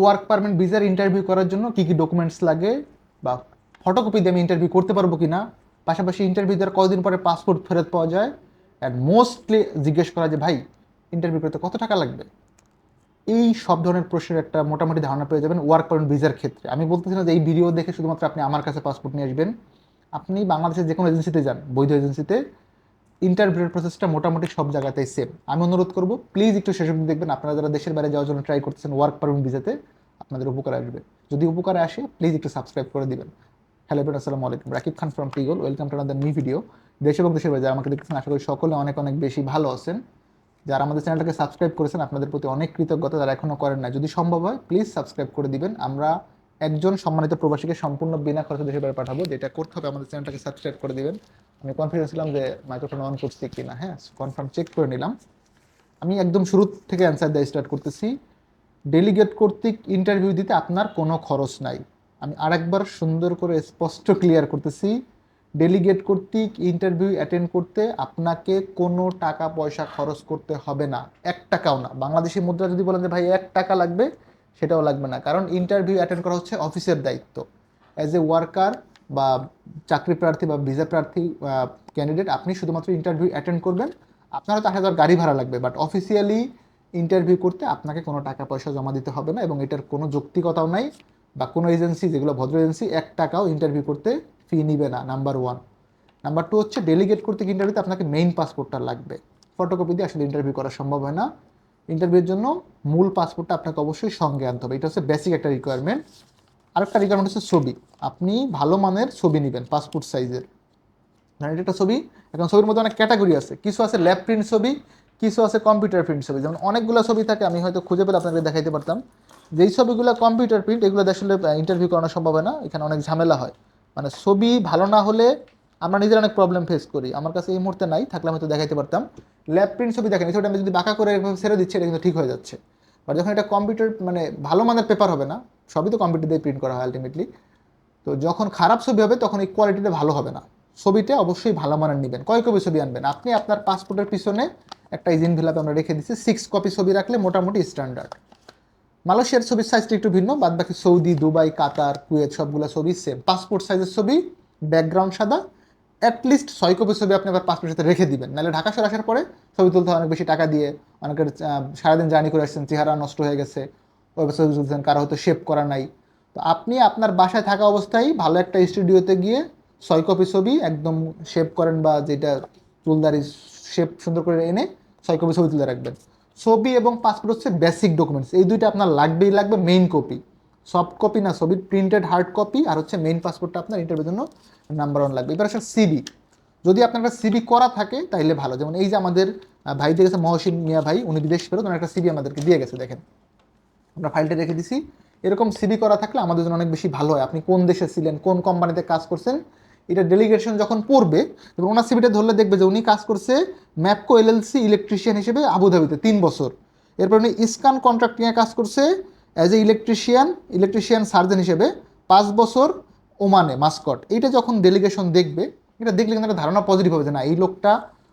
Work permit ভিসার interview করার জন্য কী কী ডকুমেন্টস লাগে বা ফটোকপি দিয়ে আমি ইন্টারভিউ করতে পারব কি না? পাশাপাশি ইন্টারভিউ দেওয়ার কতদিন পরে পাসপোর্ট ফেরত পাওয়া যায়? অ্যান্ড মোস্টলি জিজ্ঞেস করা যে, ভাই ইন্টারভিউ করতে কত টাকা লাগবে? এই সব ধরনের প্রশ্নের একটা মোটামুটি ধারণা পেয়ে যাবেন ওয়ার্ক পারমিট ভিসার ক্ষেত্রে। আমি বলতেছি না যে এই ভিডিও দেখে শুধুমাত্র আপনি আমার কাছে পাসপোর্ট নিয়ে আসবেন। আপনি বাংলাদেশের যে কোনো এজেন্সিতে যান, বৈধ এজেন্সিতে ইন্টারভিউর প্রসেসটা মোটামুটি সব জায়গাতেই সেম আমি অনুরোধ করব প্লিজ একটু অবধি দেখবেন। আপনারা যারা দেশের বাইরে যাওয়ার জন্য ট্রাই করতেছেন ওয়ার্ক পারমিট ভিসাতে আপনাদের উপকার আসবে। যদি উপকারে আসে প্লিজ একটু সাবস্ক্রাইব করে দিবেন। হ্যালো এবার আসসালামু আলাইকুম। Rakib Khan from টিগল welcome to another new video দেশ এবং দেশের বাইরে যারা আমাকে দেখতেছেন, আশা করি সকলে অনেক অনেক বেশি ভালো আছেন। যারা আমাদের চ্যানেলটাকে সাবস্ক্রাইব করেছেন, আপনাদের প্রতি অনেক কৃতজ্ঞতা, যারা এখনও করেন না যদি সম্ভব হয় প্লিজ সাবস্ক্রাইব করে দিবেন। আমরা একজন সম্মানিত প্রবাসীকে সম্পূর্ণ বিনা খরচে দেশের বাইরে পাঠাবো, যেটা করতে হবে, আমাদের চ্যানেলটাকে সাবস্ক্রাইব করে দিবেন। আমি কনফিডেন্স ছিলাম যে মাইক্রোফোন অন করছি কিনা হ্যাঁ কনফার্ম চেক করে নিলাম। আমি একদম শুরু থেকে অ্যান্সার দিয়ে স্টার্ট করতেছি। ডেলিগেট কর্তৃক ইন্টারভিউ দিতে আপনার কোনো খরচ নাই। আমি আরেকবার সুন্দর করে স্পষ্ট ক্লিয়ার করতেছি। ডেলিগেট কর্তৃক ইন্টারভিউ অ্যাটেন্ড করতে আপনাকে কোনো টাকা পয়সা খরচ করতে হবে না। এক টাকাও না। বাংলাদেশি মুদ্রা যদি বলেন যে, ভাই, এক টাকা লাগবে সেটাও লাগবে না। কারণ ইন্টারভিউ অ্যাটেন্ড করা হচ্ছে অফিসের দায়িত্ব। অ্যাজ এ ওয়ার্কার বা চাকরি প্রার্থী বা ভিসা প্রার্থী ক্যান্ডিডেট আপনি শুধুমাত্র ইন্টারভিউ অ্যাটেন্ড করবেন। আপনার হয়তো আট হাজার গাড়ি ভাড়া লাগবে বাট অফিসিয়ালি ইন্টারভিউ করতে আপনাকে কোনো টাকা পয়সা জমা দিতে হবে না এবং এটার কোনো যৌক্তিকতাও নাই বা কোনো এজেন্সি যেগুলো ভদ্র এজেন্সি এক টাকাও ইন্টারভিউ করতে ফি নিবে না নাম্বার ওয়ান নাম্বার টু হচ্ছে ডেলিগেট করতে ইন্টারভিউতে আপনাকে মেইন পাসপোর্টটা লাগবে। ফটোকপি দিয়ে আসলে ইন্টারভিউ করা সম্ভব হয় না। ইন্টারভিউর জন্য মূল পাসপোর্টটা আপনাকে অবশ্যই সঙ্গে আনতে হবে। এটা হচ্ছে বেসিক একটা রিকোয়ারমেন্ট আরেকটা রিকোয়ারমেন্ট হচ্ছে ছবি। আপনি ভালো মানের ছবি নেবেন পাসপোর্ট সাইজের ধরেন এটা একটা ছবি। এখন ছবির মধ্যে অনেক ক্যাটাগরি আছে। কিছু আছে ল্যাব প্রিন্ট ছবি, কিছু আছে কম্পিউটার প্রিন্ট ছবি। যেমন অনেকগুলো ছবি থাকে, আমি হয়তো খুঁজে পেলে আপনাকে দেখাইতে পারতাম। যেই ছবিগুলো কম্পিউটার প্রিন্ট এগুলো আসলে ইন্টারভিউ করানো সম্ভব হয় না। এখানে অনেক ঝামেলা হয়। মানে ছবি ভালো না হলে আমরা নিজের অনেক প্রবলেম ফেস করি। আমার কাছে এই মুহূর্তে নাই, থাকলে হয়তো দেখাইতে পারতাম। ল্যাব প্রিন্ট ছবি দেখেন ছবিটা আমি যদি বাঁকা করে ছেড়ে দিচ্ছি, এটা কিন্তু ঠিক হয়ে যাচ্ছে। বাট যখন এটা কম্পিউটার মানে ভালো মানের পেপার হবে না, সবই তো কম্পিউটার দিয়ে প্রিন্ট করা হয় আলটিমেটলি তো যখন খারাপ ছবি হবে, তখন এই কোয়ালিটিটা ভালো হবে না। ছবিটা অবশ্যই ভালো মানের নেবেন, কয় কপি ছবি আনবেন? আপনি আপনার পাসপোর্টের পিছনে একটা ইজিন ভিলাপে আমরা রেখে দিচ্ছি সিক্স কপি ছবি রাখলে মোটামুটি স্ট্যান্ডার্ড মালয়েশিয়ার ছবির সাইজটা একটু ভিন্ন বাদ বাকি সৌদি, দুবাই, কাতার, কুয়েত, সবগুলো ছবি সেম পাসপোর্ট সাইজের ছবি ব্যাকগ্রাউন্ড সাদা অ্যাটলিস্ট ছয় কপি ছবি আপনি আবার পাসপোর্টের সাথে রেখে দিবেন। নাহলে ঢাকা শহর আসার পরে ছবি তুলতে অনেক বেশি টাকা দিয়ে, অনেকের সারাদিন জার্নি করে আসছেন, চেহারা নষ্ট হয়ে গেছে, ওই ছবি তুলছেন, কারও হয়তো শেপ করা নাই। তো আপনি আপনার বাসায় থাকা অবস্থায় ভালো একটা স্টুডিওতে গিয়ে ছয় কপি ছবি একদম শেপ করেন বা যেটা চুলদারি শেপ সুন্দর করে এনে ছয় কপি ছবি তুলে রাখবেন। ছবি এবং পাসপোর্ট হচ্ছে বেসিক ডকুমেন্টস এই দুইটা আপনার লাগবেই লাগবে মেইন কপি সফট কপি না, ছবির প্রিন্টেড হার্ড কপি আর হচ্ছে মেইন পাসপোর্টটা আপনার ইন্টারভিউর জন্য নাম্বার ওয়ান লাগবে। এবার হচ্ছে সিবি যদি আপনার একটা সিবি করা থাকে, তাইলে ভালো। যেমন এই যে আমাদের ভাই দিয়ে গেছে, মহসিন মিয়া ভাই, উনি বিদেশ ফেরত, ওনার একটা সিবি আমাদেরকে দিয়ে গেছে, দেখেন। আমরা ফাইলটা রেখে দিছি। এরকম সিবি করা থাকলে আমাদের জন্য অনেক বেশি ভালো হয়। আপনি কোন দেশে ছিলেন, কোন কোম্পানিতে কাজ করছেন, এটা ডেলিগেশন যখন পড়বে, এবং ওনার সিবিটা ধরলে দেখবে যে উনি কাজ করছে ম্যাপকো এলএলসি ইলেকট্রিশিয়ান হিসেবে আবুধাবিতে তিন বছর। এরপর উনি ইস্কান কন্ট্রাক্ট নিয়ে কাজ করছে as a electrician electrician surgeon হিসেবে পাঁচ বছর ওমানে, মাস্কট। এইটা যখন ডেলিগেশন দেখবে, এটা দেখলে কিন্তু একটা ধারণা পজিটিভ হবে যে না, এই লোকটা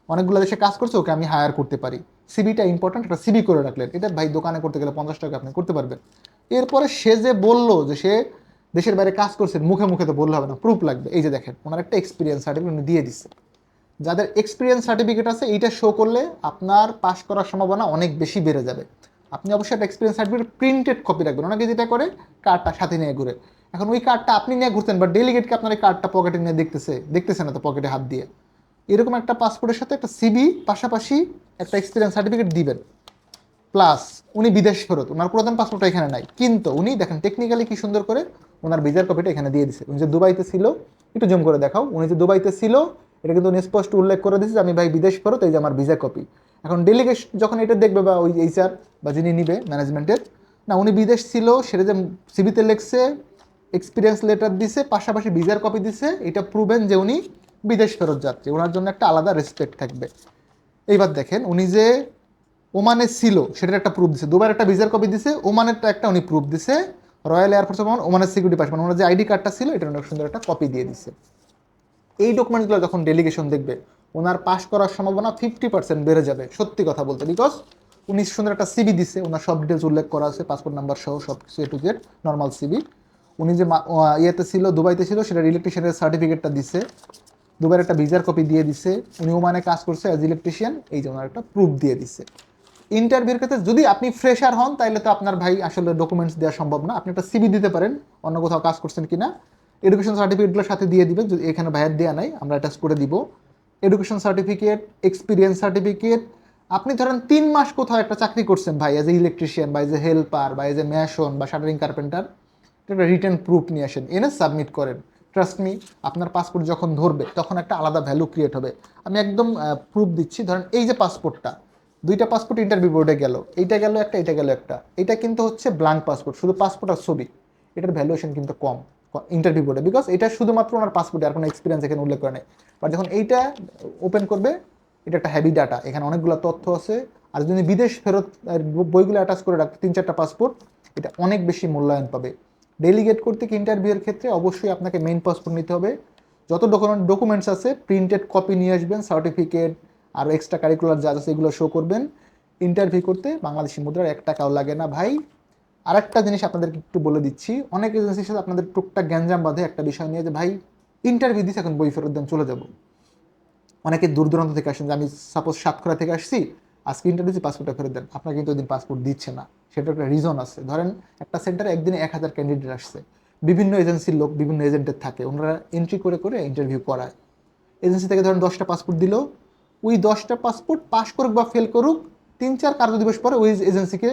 অনেকগুলো দেশে কাজ করছে, ওকে আমি হায়ার করতে পারি। সিবিটা ইম্পর্ট্যান্ট একটা সিবি করে রাখলেন। এটা ভাই দোকানে করতে গেলে পঞ্চাশ টাকা আপনি করতে পারবেন। এরপরে সে যে বলল যে সে দেশের বাইরে কাজ করছে, মুখে মুখে তো বললে হবে না প্রুফ লাগবে। এই যে দেখেন, ওনার একটা এক্সপিরিয়েন্স সার্টিফিকেট উনি দিয়ে দিচ্ছে যাদের এক্সপিরিয়েন্স সার্টিফিকেট আছে, এইটা শো করলে আপনার পাস করার সম্ভাবনা অনেক বেশি বেড়ে যাবে। আপনি অবশ্যই একটা এক্সপিরিয়েন্স সার্টিফিকেট প্রিন্টেড কপি রাখবেন। ওনাকে যেটা করে কার্ডটা সাথে নিয়ে ঘুরে। এখন ওই কার্ডটা আপনি নিয়ে ঘুরতেন বা ডেলিগেটকে আপনার এই কার্ডটা পকেটে নিয়ে দেখতেছে দেখতেছে না তো পকেটে হাত দিয়ে। এরকম একটা পাসপোর্টের সাথে একটা সিবি পাশাপাশি একটা এক্সপিরিয়েন্স সার্টিফিকেট দিবেন। প্লাস উনি বিদেশ ফেরত, ওনার পুরাতন পাসপোর্টটা এখানে নাই। কিন্তু উনি দেখেন টেকনিক্যালি কি সুন্দর করে ওনার ভিসার কপিটা এখানে দিয়ে দিছে। উনি যে দুবাইতে ছিল, একটু জুম করে দেখাও। উনি যে দুবাইতে ছিল, এটা কিন্তু উনি স্পষ্ট উল্লেখ করে দিয়েছে যে, আমি ভাই বিদেশ ফেরত, এই যে আমার ভিসা কপি এখন ডেলিগেশন যখন এটা দেখবে বা ওই এইচআর বা যিনি নিবে ম্যানেজমেন্টের না, উনি বিদেশ ছিল, সেটা যে সিবিতে লেখছে এক্সপিরিয়েন্স লেটার দিছে, পাশাপাশি ভিসার কপি দিছে, এটা প্রুভেন যে উনি বিদেশ ফেরত যাচ্ছে। ওনার জন্য একটা আলাদা রেসপেক্ট থাকবে। এইবার দেখেন, উনি যে ওমানে ছিল, সেটার একটা প্রুফ দিছে। দুবার একটা ভিসার কপি দিছে ওমানেরটা একটা উনি প্রুফ দিছে। রয়্যাল এয়ারফোর্স ওমান ওমানের সিকিউরিটি পাস মানে ওনার যে আইডি কার্ডটা ছিল, এটা অনেক সুন্দর একটা কপি দিয়ে দিছে। এই ডকুমেন্টগুলো যখন ডেলিগেশন দেখবে, ওনার পাস করার সম্ভাবনা ফিফটি পার্সেন্ট বেড়ে যাবে। সত্যি কথা বলতে বিকজ উনি সুন্দর একটা সিবি দিছে ওনার সব ডিটেলস উল্লেখ করা আছে পাসপোর্ট নাম্বার সহ সব কিছু A to Z normal CV উনি যে ইয়েতে ছিল, দুবাইতে ছিল, সেটা ইলেকট্রিশিয়ানের সার্টিফিকেটটা দিছে। দুবার একটা ভিজার কপি দিয়ে দিছে। উনি ওমানে কাজ করছে অ্যাজ ইলেকট্রিশিয়ান এই যে ওনার একটা প্রুফ দিয়ে দিছে। ইন্টারভিউর ক্ষেত্রে যদি আপনি ফ্রেশার হন তাহলে তো আপনার ভাই আসলে ডকুমেন্টস দেওয়া সম্ভব না। আপনি একটা সিবি দিতে পারেন, অন্য কোথাও কাজ করছেন কিনা। এডুকেশন সার্টিফিকেটগুলোর সাথে দিয়ে দিবেন, যদি এখানে ভাইয়ের দেওয়া নাই, আমরা অ্যাটাচ করে দিব। এডুকেশন সার্টিফিকেট এক্সপিরিয়েন্স সার্টিফিকেট আপনি ধরেন তিন মাস কোথাও একটা চাকরি করছেন ভাই এজ এ ইলেকট্রিশিয়ান বা এজ এ হেল্পার বা এজ এ ম্যাশন বা শাটারিং কার্পেন্টার একটা রিটার্ন প্রুফ নিয়ে আসেন, এনে সাবমিট করেন। ট্রাস্ট মি আপনার পাসপোর্ট যখন ধরবে, তখন একটা আলাদা ভ্যালু ক্রিয়েট হবে। আমি একদম প্রুফ দিচ্ছি, ধরেন এই যে পাসপোর্টটা দুইটা পাসপোর্ট ইন্টারভিউ বোর্ডে গেল, এইটা গেল একটা এটা গেল একটা। এটা কিন্তু হচ্ছে ব্ল্যাঙ্ক পাসপোর্ট শুধু পাসপোর্ট আর ছবি। এটার ভ্যালুয়েশন কিন্তু কম ইন্টারভিউ বোর্ডে বিকজ এটা শুধুমাত্র ওনার পাসপোর্টে আর কোনো এক্সপিরিয়েন্স এখানে উল্লেখ করে নেই। বাট যখন এইটা ওপেন করবে এটা একটা হ্যাভি ডাটা এখানে অনেকগুলো তথ্য আছে। আর যদি বিদেশ ফেরত বইগুলো অ্যাটাচ করে রাখতে, তিন চারটা পাসপোর্ট এটা অনেক বেশি মূল্যায়ন পাবে। ডেলিগেট করতে ইন্টারভিউয়ের ক্ষেত্রে অবশ্যই আপনাকে মেইন পাসপোর্ট নিতে হবে। যত ডকুমেন্ট ডকুমেন্টস আছে প্রিন্টেড কপি নিয়ে আসবেন সার্টিফিকেট আর এক্সট্রা কারিকুলার যা আছে এগুলো শো করবেন। ইন্টারভিউ করতে বাংলাদেশি মুদ্রার এক টাকাও লাগে না ভাই। আরেকটা জিনিস আপনাদেরকে একটু বলে দিচ্ছি। অনেক এজেন্সির সাথে আপনাদের টুকটাক গ্যাঞ্জাম বাঁধে একটা বিষয় নিয়ে যে, ভাই ইন্টারভিউ দিচ্ছে এখন বই ফেরত দেন, চলে যাব। অনেকে দূর দূরান্ত থেকে আসেন যে আমি সাপোজ সাতক্ষীরা থেকে আসছি, আজকে ইন্টারভিউ পাসপোর্টটা ফেরত দেন। আপনার কিন্তু ওই দিন পাসপোর্ট দিচ্ছে না। সেটার একটা রিজন আছে। ধরেন একটা সেন্টারে একদিনে এক হাজার ক্যান্ডিডেট আসছে। বিভিন্ন এজেন্সির লোক, বিভিন্ন এজেন্টের থাকে। ওনারা এন্ট্রি করে করে ইন্টারভিউ করায়। এজেন্সি থেকে ধরেন দশটা পাসপোর্ট দিল। ওই দশটা পাসপোর্ট পাস করুক বা ফেল করুক, তিন চার কার্য দিবস পরে ওই এজেন্সিকে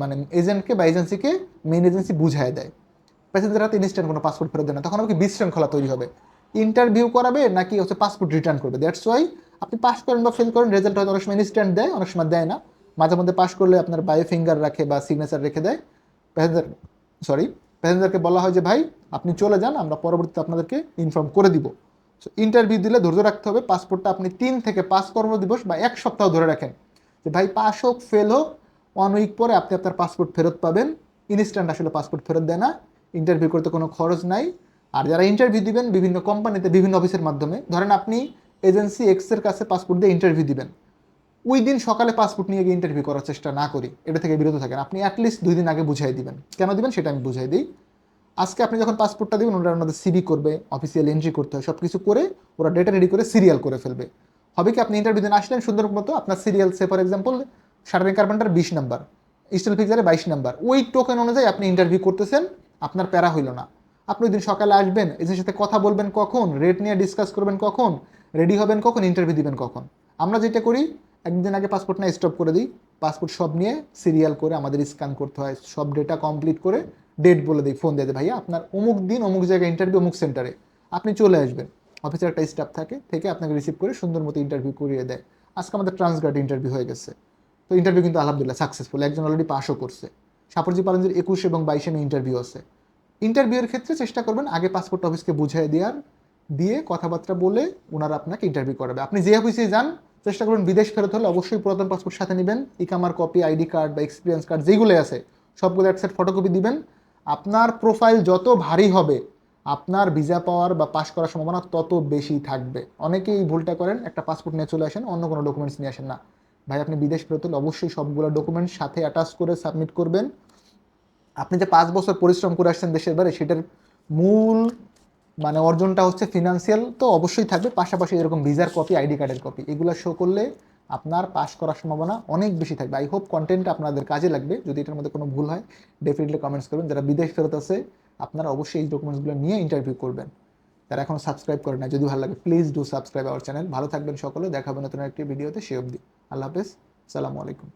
মানে এজেন্টকে বা এজেন্সিকে মেইন এজেন্সি বুঝায় দেয়। প্যাসেঞ্জার হাতে ইনস্ট্যান্ট কোনো পাসপোর্ট ফেরত দেয় না। তখন আমাকে বিশৃঙ্খলা তৈরি হবে। ইন্টারভিউ করাবে নাকি হচ্ছে পাসপোর্ট রিটার্ন করবে? দ্যাটস ওয়াই আপনি পাস করেন বা ফেল করেন রেজাল্ট হয়তো অনেক সময় ইনস্ট্যান্ট দেয়, অনেক সময় দেয় না। মাঝে মধ্যে পাস করলে আপনার বায়ো ফিঙ্গার রাখে বা সিগনেচার রেখে দেয়। প্যাসেঞ্জার সরি প্যাসেঞ্জারকে বলা হয় যে, ভাই, আপনি চলে যান, আমরা পরবর্তীতে আপনাদেরকে ইনফর্ম করে দিব। সো ইন্টারভিউ দিলে ধৈর্য রাখতে হবে। পাসপোর্টটা আপনি তিন থেকে পাঁচ কর্মদিবস বা এক সপ্তাহ ধরে রাখেন। যে, ভাই পাস হোক ফেল হোক ওয়ান উইক পরে আপনি আপনার পাসপোর্ট ফেরত পাবেন। ইনস্ট্যান্ট আসলে পাসপোর্ট ফেরত দেয় না। ইন্টারভিউ করতে কোনো খরচ নাই। আর যারা ইন্টারভিউ দিবেন বিভিন্ন কোম্পানিতে বিভিন্ন অফিসের মাধ্যমে, ধরেন আপনি এজেন্সি এক্সের কাছে পাসপোর্ট দিয়ে ইন্টারভিউ দিবেন। ওই দিন সকালে পাসপোর্ট নিয়ে গিয়ে ইন্টারভিউ করার চেষ্টা না করি, এটা থেকে বিরত থাকেন। আপনি অ্যাটলিস্ট দুই দিন আগে বুঝাই দিবেন। কেন দিবেন? সেটা আমি বুঝাই দিই। আজকে আপনি যখন পাসপোর্টটা দিবেন ওরা ওনাদের সিবি করবে অফিসিয়াল এন্ট্রি করতে হয় সব কিছু করে ওরা ডেটা রেডি করে সিরিয়াল করে ফেলবে। হবে কি? আপনি ইন্টারভিউ দিন আসলেন, সুন্দর মতো আপনার serial say for example shuttering carpenter বিশ নাম্বার স্টিল ফিক্সারে বাইশ নাম্বার ওই টোকেন অনুযায়ী আপনি ইন্টারভিউ করতেছেন, আপনার প্যারা হইল না। আপনি ওই দিন সকালে আসবেন এজেন্সির সাথে কথা বলবেন কখন রেট নিয়ে ডিসকাস করবেন কখন রেডি হবেন কখন ইন্টারভিউ দিবেন কখন? আমরা যেটা করি, একদিন আগে পাসপোর্ট না স্টপ করে দিই পাসপোর্ট সব নিয়ে সিরিয়াল করে আমাদের স্ক্যান করতে হয়, সব ডেটা কমপ্লিট করে ডেট বলে দিই ফোন দিয়ে ভাইয়া, আপনার অমুক দিন অমুক জায়গায় ইন্টারভিউ অমুক সেন্টারে আপনি চলে আসবেন অফিসের একটা স্টাফ থাকে, থেকে আপনাকে রিসিভ করে সুন্দর মতো ইন্টারভিউ করিয়ে দেয়। আজকে আমাদের ট্রান্সগার্ড ইন্টারভিউ হয়ে গেছে। তো ইন্টারভিউ কিন্তু আলহামদুলিল্লাহ সাকসেসফুল একজন অলরেডি পাসও করছে। সাপরজি পালনজির একুশ এবং বাইশে মে ইন্টারভিউ আছে। ইন্টারভিউয়ের ক্ষেত্রে চেষ্টা করবেন আগে পাসপোর্ট অফিসকে বুঝিয়ে দেওয়ার, দিয়ে কথাবার্তা বলে ওনারা আপনাকে ইন্টারভিউ করাবে। আপনি যে অফিসে যান, চেষ্টা করবেন বিদেশ ফেরত হলে অবশ্যই পুরাতন পাসপোর্ট সাথে নেবেন, ইকামার কপি আইডি কার্ড বা এক্সপিরিয়েন্স কার্ড যেগুলো আছে, সবগুলো এক সেট ফটোকপি দিবেন। আপনার প্রোফাইল যত ভারী হবে, আপনার ভিসা পাওয়ার বা পাস করার সম্ভাবনা তত বেশি থাকবে। অনেকেই ভুলটা করেন, একটা পাসপোর্ট নিয়ে চলে আসেন, অন্য কোনো ডকুমেন্টস নিয়ে আসেন না। ভাই, আপনি বিদেশ ফেরত হলে অবশ্যই সবগুলো ডকুমেন্টস সাথে অ্যাটাচ করে সাবমিট করবেন। আপনি যে পাঁচ বছর পরিশ্রম করে আসছেন দেশের বাইরে, সেটার মূল মানে অর্জনটা হচ্ছে ফিনান্সিয়াল তো অবশ্যই থাকবে। পাশাপাশি এরকম ভিসার কপি আইডি কার্ডের কপি এগুলো শো করলে আপনার পাস করার সম্ভাবনা অনেক বেশি থাকবে। আই হোপ কন্টেন্ট আপনাদের কাজে লাগবে। যদি এটার মধ্যে কোনো ভুল হয় ডেফিনেটলি কমেন্টস করবেন। যারা বিদেশ ফেরত আছে, আপনারা অবশ্যই এই ডকুমেন্টসগুলো নিয়ে ইন্টারভিউ করবেন। যারা এখন সাবস্ক্রাইব করে না যদি ভালো লাগে please do subscribe our channel ভালো থাকবেন সকলে। দেখাবেন নতুন একটি ভিডিওতে সে অবধি। আল্লাহ হাফেজ। সালামু আলাইকুম।